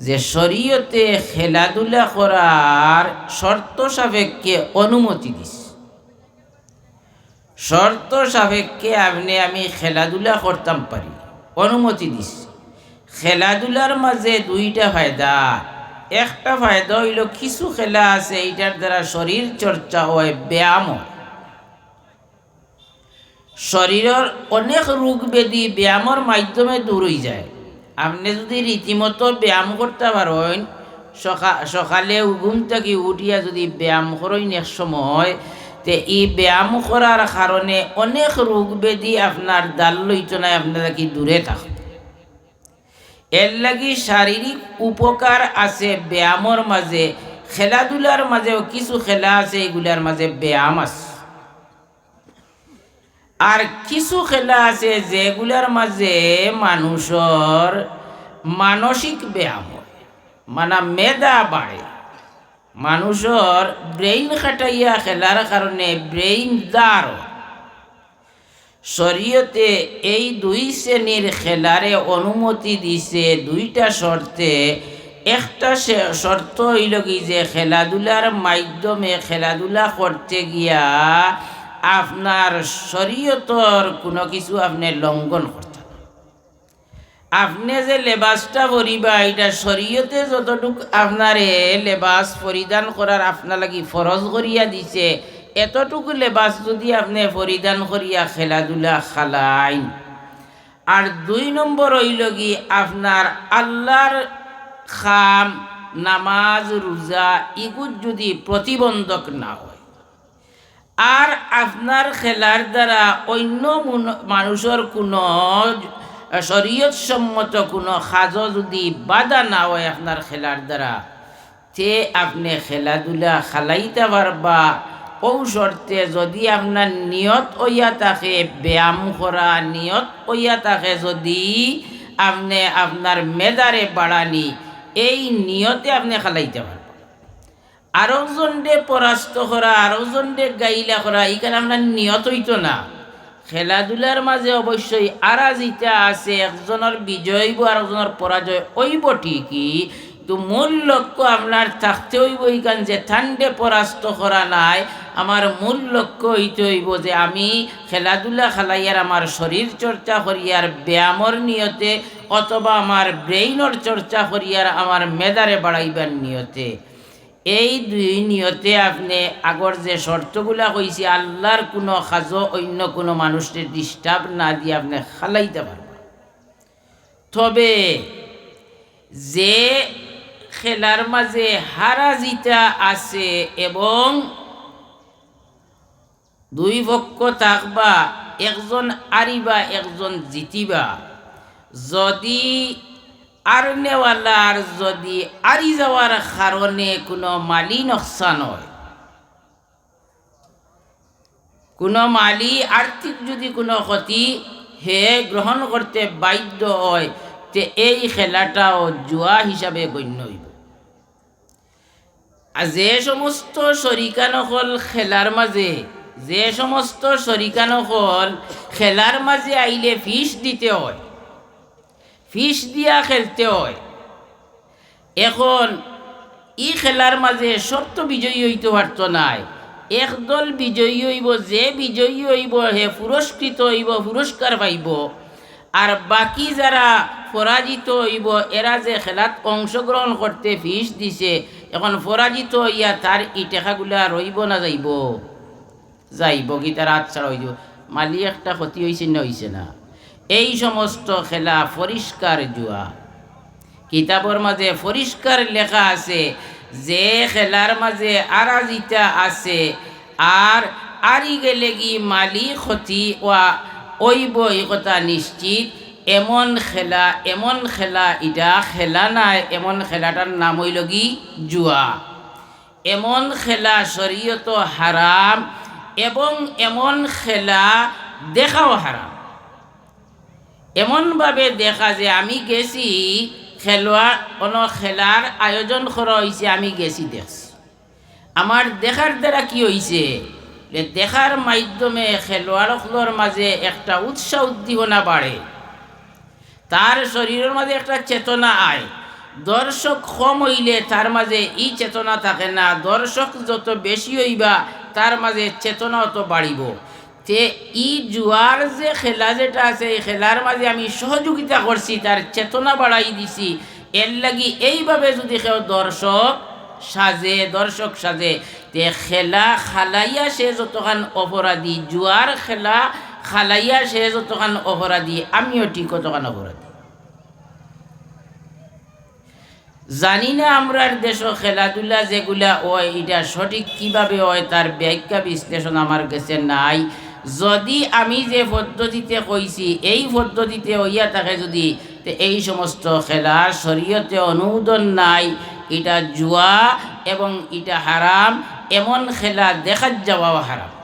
যে শরীয়তে খেলাধুলা করার শর্ত সাপেক্ষে অনুমতি দিস শর্ত সাপেক্ষে আপনি, আমি খেলাধুলা করতাম পারি, অনুমতি দিস খেলাধুলার মাঝে দুইটা ফায়দা। একটা ফায়দা হইল, কিছু খেলা আছে, এইটার দ্বারা শরীর চর্চা হয়, ব্যায়াম শরীরের অনেক রোগ ব্যাধি ব্যায়ামের মাধ্যমে দূর হয়ে যায়। আপনি যদি রীতিমতো ব্যায়াম করতে পারেন সকা সকালে ঘুম থেকে উঠিয়া যদি ব্যায়াম করেন এক সময়, তে এই ব্যায়াম করার কারণে অনেক রোগ ব্যাধি আপনার দাল লইত নাই আপনারা কি দূরে থাকবে। এর লাগি শারীরিক উপকার আছে ব্যায়ামর মাঝে, খেলাধুলার মাঝেও কিছু খেলা আছে, এগুলার মাঝে ব্যায়াম আছে। আর কিছু খেলা আছে যেগুলার মাঝে মানুষের মানসিক ব্যায়াম মানে মেধা বাড়ে। মানুষের ব্রেইন খাটাইয়া খেলার কারণে ব্রেইন দার। শরীয়তে এই দুই শ্রেণির খেলারে অনুমতি দিছে দুইটা শর্তে। একটা শর্ত হইল কি যে খেলাধুলার মাধ্যমে খেলাধুলা করতে গিয়া আপনার শরীয়তর কোনো কিছু আপনি লঙ্ঘন করতে না। আপনি যে লেবাসটা পরিবা, এটা শরীয়তে যতটুক আপনারে লেবাস পরিধান করার আপনার লাগি ফরজ করিয়া দিছে, এতটুকু লেবাস যদি আপনি পরিধান করিয়া খেলাধুলা খালাইন আর দুই নম্বর হইল কি, আপনার আল্লাহর খাম, নামাজ, রোজা ইগুত যদি প্রতিবন্ধক না হয় আর আপনার খেলার দ্বারা অন্য মুন- মানুষের কোনো শরীয়ত সম্মত কোনো সাজ যদি বাধা না হয় আপনার খেলার দ্বারা, তে আপনি খেলাধুলা খালাইতে পারবা। ও শর্তে যদি আপনার নিয়ত ওইয়া থাকে, ব্যায়াম করা নিয়ত ওইয়া থাকে, যদি আপনি আপনার মেদারে বাড়ানি, এই নিয়তে আপনি খালাইতে পারবেন আরেকজনরে পরাস্ত করা আরেকজনরে গাইলা করা এইখানে আপনার নিয়ত হইতো না। খেলাধুলার মাঝে অবশ্যই আরাজিতা আছে, একজনের বিজয় হইব আর একজনের পরাজয় হইব ঠিকই। তো মূল লক্ষ্য আপনার থাকতে হইব এইখান যে ঠান্ডে পরাস্ত করা নাই, আমার মূল লক্ষ্য হইতে হইব যে আমি খেলাধুলা খেলাইয়ার আমার শরীর চর্চা করিয়ার ব্যায়ামর নিয়তে, অথবা আমার ব্রেইনর চর্চা করিয়ার আমার মেদারে বাড়াইবার নিয়তে। এই দুই নিয়তে আপনি আগর যে শর্তগুলা কইছি, আল্লাহর কোনো সাজ অন্য কোনো মানুষের ডিস্টার্ব না দিয়ে আপনি খালাইতে পারবেন। তবে যে খেলার মাঝে হারা জিতা আছে এবং দুই পক্ষ থাকবা, একজন আরিবা একজন জিতিবা, যদি আর নেওয়ালার যদি আরি যাওয়ার কারণে কোনো মালি নকশান হয়। কোনো মালি আর্থিক যদি কোনো ক্ষতি হে গ্রহণ করতে বাধ্য হয়, তে এই খেলাটাও জুয়া হিসাবে গণ্য হইব। আর যে সমস্ত শরিকানকল খেলার মাঝে, যে সমস্ত শরিকানকল খেলার মাঝে আইলে ফিস দিতে হয়। ফিস দিয়া খেলতে হয়। এখন, ই খেলার মাঝে সব তো বিজয়ী হইতে পারত নাই। একদল বিজয়ী হইব, যে বিজয়ী হইব, হে পুরস্কৃত হইব, পুরস্কার পাইব। আর বাকি যারা পরাজিত হইব, এরা যে খেলাত অংশগ্রহণ করতে ফিস দিছে, এখন পরাজিত হইয়া তার ইটেখাগুলা রইব না যাইব। যাইব কি তার আচ্ছা হইব মালি একটা ক্ষতি হয়েছে না হইছে না? এই সমস্ত খেলা পরিষ্কার জুয়া। কিতাবর মাঝে পরিষ্কার লেখা আছে, যে খেলার মাঝে আরাজিতা আছে আর আরি গেলে কি মালি ক্ষতি ওয়া এই কথা নিশ্চিত। এমন খেলা এমন খেলা ইটা খেলা নাই, এমন খেলাটার নাম হইল কি? জুয়া। এমন খেলা শরীয়ত হারাম এবং এমন খেলা দেখাও হারাম এমনভাবে দেখা যে আমি গেছি খেলোয়াড় কোনো খেলার আয়োজন করা হয়েছে আমি গেছি দেখছি আমার দেখার দ্বারা কি হয়েছে দেখার মাধ্যমে খেলোয়াড়গুলোর মাঝে একটা উৎসাহ উদ্দীপনা বাড়ে। তার শরীরের মাঝে একটা চেতনা আয়। দর্শক কম হইলে তার মাঝে ই চেতনা থাকে না। দর্শক যত বেশি হইবা, তার মাঝে চেতনা অত বাড়িব। তে ই জুয়ার যে খেলা যেটা আছে, এই খেলার মাঝে আমি সহযোগিতা করছি, তার চেতনা বাড়াই দিছি। এর লাগি এইভাবে যদি কেউ দর্শক সাজে দর্শক সাজে, তে খেলা খালাইয়া সে যতখান অপরাধী, জুয়ার খেলা খালাইয়া সে যতখান অপরাধী, আমিও ঠিক ততখান অপরাধী। জানি না আমরার দেশ খেলাধুলা যেগুলা হয়, এটা সঠিক কীভাবে হয়, তার ব্যাখ্যা বিশ্লেষণ আমার কাছে নাই। যদি আমি যে পদ্ধতিতে কইছি এই পদ্ধতিতে হইয়া থাকে যদি এই সমস্ত খেলার শরীয়তে অনুমোদন নাই, এটা জুয়া এবং এটা হারাম, এমন খেলা দেখা যাওয়াও হারাম।